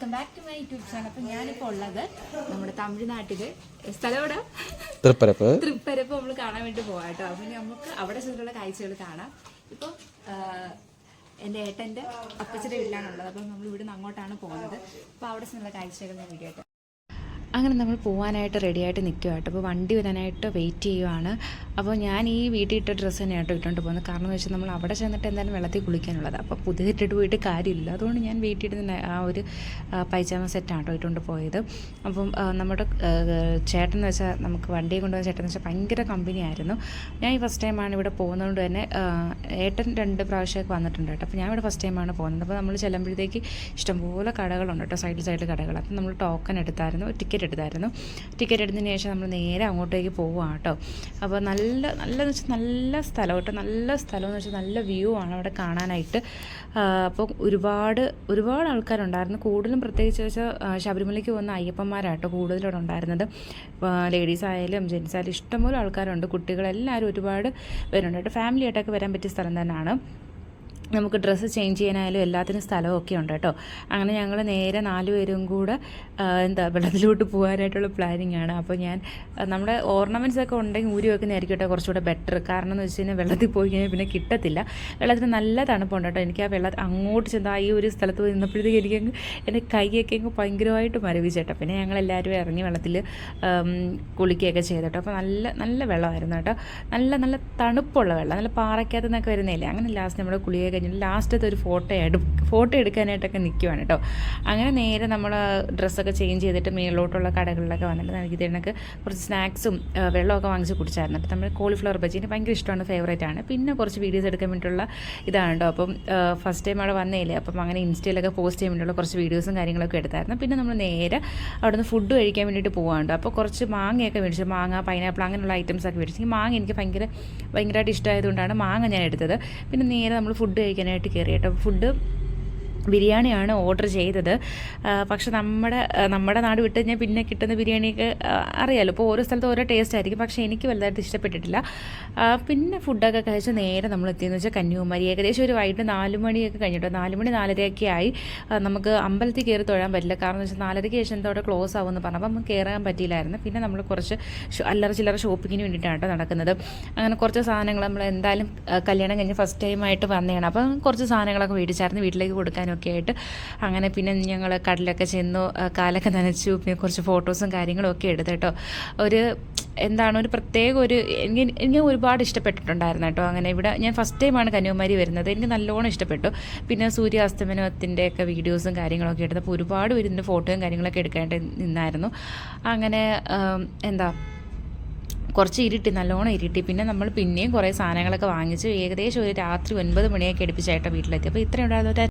Welcome back to my YouTube channel. അപ്പം ഞാനിപ്പോൾ ഉള്ളത് നമ്മുടെ തമിഴ്നാട്ടിൽ സ്ഥലം എവിടെ തൃപ്പരപ്പ്. തൃപ്പരപ്പ് നമ്മൾ കാണാൻ വേണ്ടി പോകാം കേട്ടോ. അപ്പം ഇനി നമുക്ക് അവിടെ ചെന്നിട്ടുള്ള കാഴ്ചകൾ കാണാം. ഇപ്പോൾ എന്റെ ഏട്ടന്റെ അപ്പച്ചന്റെ വീട്ടിലാണുള്ളത്. അപ്പം നമ്മൾ ഇവിടുന്ന് അങ്ങോട്ടാണ് പോകുന്നത്. അപ്പോൾ അവിടെ ചെന്നുള്ള കാഴ്ചകൾ ഞാൻ വീഡിയോ അങ്ങനെ നമ്മൾ പോകാനായിട്ട് റെഡിയായിട്ട് കേട്ടോ. അപ്പോൾ വണ്ടി വരാനായിട്ട് വെയിറ്റ് ചെയ്യുവാണ്. അപ്പോൾ ഞാൻ ഈ വീട്ടിൽ ഇട്ട ഡ്രസ്സ് തന്നെ ആയിട്ട് ഇട്ടുകൊണ്ട് പോകുന്നത്. കാരണം എന്ന് വെച്ചാൽ നമ്മൾ അവിടെ ചെന്നിട്ട് എന്തായാലും വെള്ളത്തിൽ കുളിക്കാനുള്ളത്. അപ്പോൾ പുതിയതിട്ടിട്ട് പോയിട്ട് കാര്യമില്ല. അതുകൊണ്ട് ഞാൻ വീട്ടിൽ ഇടുന്ന ആ ഒരു പൈജാമ സെറ്റാണ് ഇട്ടുകൊണ്ട് പോയത്. അപ്പം നമ്മുടെ ചേട്ടൻ എന്ന് വെച്ചാൽ നമുക്ക് വണ്ടി കൊണ്ടുപോകുന്ന ചേട്ടൻ എന്ന് വെച്ചാൽ ഭയങ്കര കമ്പനിയായിരുന്നു ഞാൻ ഈ ഫസ്റ്റ് ടൈമാണ് ഇവിടെ പോകുന്നതുകൊണ്ട് തന്നെ ഏട്ടൻ രണ്ട് പ്രാവശ്യമൊക്കെ വന്നിട്ടുണ്ട് കേട്ടോ. അപ്പോൾ ഞാൻ ഇവിടെ ഫസ്റ്റ് ടൈമാണ് പോകുന്നത്. അപ്പോൾ നമ്മൾ ചെല്ലുമ്പോഴത്തേക്ക് ഇഷ്ടംപോലെ കടകളുണ്ട് കേട്ടോ. സൈഡിൽ സൈഡിൽ കടകൾ. അപ്പം നമ്മൾ ടോക്കൺ എടുത്തായിരുന്നു. ടിക്കറ്റ് എടുത്തായിരുന്നു. ടിക്കറ്റ് എടുത്തതിന് ശേഷം നമ്മൾ നേരെ അങ്ങോട്ടേക്ക് പോവുക കേട്ടോ അപ്പോൾ നല്ല നല്ലതെന്ന് വെച്ചാൽ നല്ല സ്ഥലം കേട്ടോ. നല്ല സ്ഥലം എന്ന് വെച്ചാൽ നല്ല വ്യൂ ആണ് അവിടെ കാണാനായിട്ട്. അപ്പോൾ ഒരുപാട് ഒരുപാട് ആൾക്കാരുണ്ടായിരുന്നു. കൂടുതലും പ്രത്യേകിച്ച് വെച്ചാൽ ശബരിമലയ്ക്ക് പോകുന്ന അയ്യപ്പന്മാരാട്ടോ കൂടുതലും ഉണ്ടായിരുന്നത്. ലേഡീസ് ആയാലും ജെൻസ് ആയാലും ഇഷ്ടംപോലെ ആൾക്കാരുണ്ട്. കുട്ടികളെല്ലാവരും ഒരുപാട് പേരുണ്ട്. ഫാമിലി ആയിട്ടൊക്കെ വരാൻ പറ്റിയ സ്ഥലം തന്നെയാണ് നമുക്ക് ഡ്രസ്സ് ചേഞ്ച് ചെയ്യാനായാലും എല്ലാത്തിനും സ്ഥലമൊക്കെ ഉണ്ട് കേട്ടോ. അങ്ങനെ ഞങ്ങൾ നേരെ നാല് പേരും കൂടെ എന്താ വെള്ളത്തിലോട്ട് പോകാനായിട്ടുള്ള പ്ലാനിങ് ആണ്. അപ്പോൾ ഞാൻ നമ്മുടെ ഓർണമെന്റ്സ് ഒക്കെ ഉണ്ടെങ്കിൽ ഊരി വെക്കുന്നതായിരിക്കും കേട്ടോ കുറച്ചുകൂടെ ബെറ്റർ കാരണം എന്ന് വെച്ച് കഴിഞ്ഞാൽ വെള്ളത്തിൽ പോയി കഴിഞ്ഞാൽ പിന്നെ കിട്ടത്തില്ല. വെള്ളത്തിന് നല്ല തണുപ്പുണ്ട് കേട്ടോ. എനിക്ക് ആ വെള്ളം അങ്ങോട്ട് ചെന്നാൽ ഈ ഒരു സ്ഥലത്ത് പോയി നിന്നപ്പോഴത്തേക്ക് എനിക്കങ്ങ് എന്റെ കൈയൊക്കെ അങ്ങ് ഭയങ്കരമായിട്ട് മരവിച്ചേട്ടോ പിന്നെ ഞങ്ങൾ എല്ലാവരും ഇറങ്ങി വെള്ളത്തിൽ കുളിക്കുകയൊക്കെ ചെയ്തിട്ടോ അപ്പോൾ നല്ല നല്ല വെള്ളമായിരുന്നു കേട്ടോ. നല്ല നല്ല തണുപ്പുള്ള വെള്ളം. നല്ല പാറയ്ക്കകത്ത് നിന്നൊക്കെ വരുന്നില്ലേ അങ്ങനെ ലാസ്റ്റ് നമ്മുടെ കുളിയൊക്കെ കഴിഞ്ഞിട്ട് ലാസ്റ്റത്തെ ഒരു ഫോട്ടോ എടു ഫോട്ടോ എടുക്കാനായിട്ടൊക്കെ നിൽക്കുവാണ് കേട്ടോ അങ്ങനെ നേരെ നമ്മൾ ഡ്രസ്സൊക്കെ ചേഞ്ച് ചെയ്തിട്ട് മേളിലോട്ടുള്ള കടകളിലൊക്കെ വന്നിട്ട് നമുക്ക് ഇതിനൊക്കെ കുറച്ച് സ്നാക്സും വെള്ളമൊക്കെ വാങ്ങിച്ച് കുടിച്ചായിരുന്നു. അപ്പോൾ നമ്മൾ കോളിഫ്ലവർ ബജി എനിക്ക് ഭയങ്കര ഇഷ്ടമാണ് ഫേവറേറ്റ് ആണ്. പിന്നെ കുറച്ച് വീഡിയോസ് എടുക്കാൻ വേണ്ടിയിട്ടുള്ള ഇതാണ് കേട്ടോ അപ്പം ഫസ്റ്റ് ടൈം അവിടെ വന്നേലേ അപ്പം അങ്ങനെ ഇൻസ്റ്റയിലൊക്കെ പോസ്റ്റ് ചെയ്യാൻ വേണ്ടിയുള്ള കുറച്ച് വീഡിയോസും കാര്യങ്ങളൊക്കെ എടുത്തായിരുന്നു. പിന്നെ നമ്മൾ നേരെ അവിടെ നിന്ന് ഫുഡ് കഴിക്കാൻ വേണ്ടിയിട്ട് പോകാണ്ട് അപ്പോൾ കുറച്ച് മാങ്ങയൊക്കെ മേടിച്ചു. മാങ്ങ പൈനാപ്പിൾ അങ്ങനെയുള്ള ഐറ്റംസ് ഒക്കെ മേടിച്ചു. മാങ്ങ എനിക്ക് ഭയങ്കര ഭയങ്കരമായിട്ട് ഇഷ്ടമായതുകൊണ്ടാണ് മാങ്ങ ഞാൻ എടുത്തത്. പിന്നെ നേരെ നമ്മൾ ഫുഡ് കഴിക്കാനായിട്ട് കയറി കേട്ടോ ഫുഡ് ബിരിയാണിയാണ് ഓർഡർ ചെയ്തത്. പക്ഷെ നമ്മുടെ നമ്മുടെ നാട് വിട്ട് കഴിഞ്ഞാൽ പിന്നെ കിട്ടുന്ന ബിരിയാണിയൊക്കെ അറിയാമല്ലോ ഇപ്പോൾ ഓരോ സ്ഥലത്ത് ഓരോ ടേസ്റ്റ് ആയിരിക്കും. പക്ഷേ എനിക്ക് വലുതായിട്ട് ഇഷ്ടപ്പെട്ടിട്ടില്ല. പിന്നെ ഫുഡൊക്കെ കഴിച്ച് നേരെ നമ്മൾ എത്തിയെന്ന് വെച്ചാൽ കന്യാകുമാരി. ഏകദേശം ഒരു വൈകിട്ട് നാല് മണിയൊക്കെ കഴിഞ്ഞിട്ടോ. നാല് മണി നാലരയൊക്കെ ആയി. നമുക്ക് അമ്പലത്തിൽ കയറി തൊഴാൻ പറ്റില്ല. കാരണം വെച്ചാൽ നാലരയ്ക്ക് ശേഷം എന്തോടെ ക്ലോസ് ആവുമെന്ന് പറഞ്ഞപ്പോൾ നമുക്ക് കയറാൻ പറ്റിയില്ലായിരുന്നു. പിന്നെ നമ്മൾ കുറച്ച് അല്ലറ ചില്ലറ ഷോപ്പിങ്ങിന് വേണ്ടിയിട്ടാണ് കേട്ടോ നടക്കുന്നത്. അങ്ങനെ കുറച്ച് സാധനങ്ങൾ നമ്മൾ എന്തായാലും കല്യാണം കഴിഞ്ഞ് ഫസ്റ്റ് ടൈമായിട്ട് വന്നതാണ്. അപ്പം കുറച്ച് സാധനങ്ങളൊക്കെ മേടിച്ചായിരുന്നു. വീട്ടിലേക്ക് കൊടുക്കാനൊക്കെ ആയിട്ട്. അങ്ങനെ പിന്നെ ഞങ്ങൾ കടലൊക്കെ ചെന്നു കാലൊക്കെ നനച്ചു പിന്നെ കുറച്ച് ഫോട്ടോസും കാര്യങ്ങളും ഒക്കെ എടുത്തു കേട്ടോ. ഒരു എന്താണ് ഒരു പ്രത്യേക ഒരു എനിക്ക് എനിക്ക് ഒരുപാട് ഇഷ്ടപ്പെട്ടിട്ടുണ്ടായിരുന്നു കേട്ടോ. അങ്ങനെ ഇവിടെ ഞാൻ ഫസ്റ്റ് ടൈമാണ് കന്യാകുമാരി വരുന്നത്. എനിക്ക് നല്ലോണം ഇഷ്ടപ്പെട്ടു. പിന്നെ സൂര്യാസ്തമനത്തിന്റെ ഒക്കെ വീഡിയോസും കാര്യങ്ങളൊക്കെ എടുത്തപ്പോൾ ഒരുപാട് പേര് ഇതിന്റെ ഫോട്ടോയും കാര്യങ്ങളൊക്കെ എടുക്കാനായിട്ട് നിന്നായിരുന്നു. അങ്ങനെ എന്താ കുറച്ച് ഇരുട്ടി നല്ലോണം ഇരുട്ടി. പിന്നെ നമ്മൾ പിന്നെയും കുറേ സാധനങ്ങളൊക്കെ വാങ്ങിച്ചു ഏകദേശം ഒരു രാത്രി ഒൻപത് മണിയൊക്കെ അടുപ്പിച്ചായിട്ടോ വീട്ടിലെത്തി അപ്പോൾ ഇത്രയും ഉണ്ടായിരുന്നു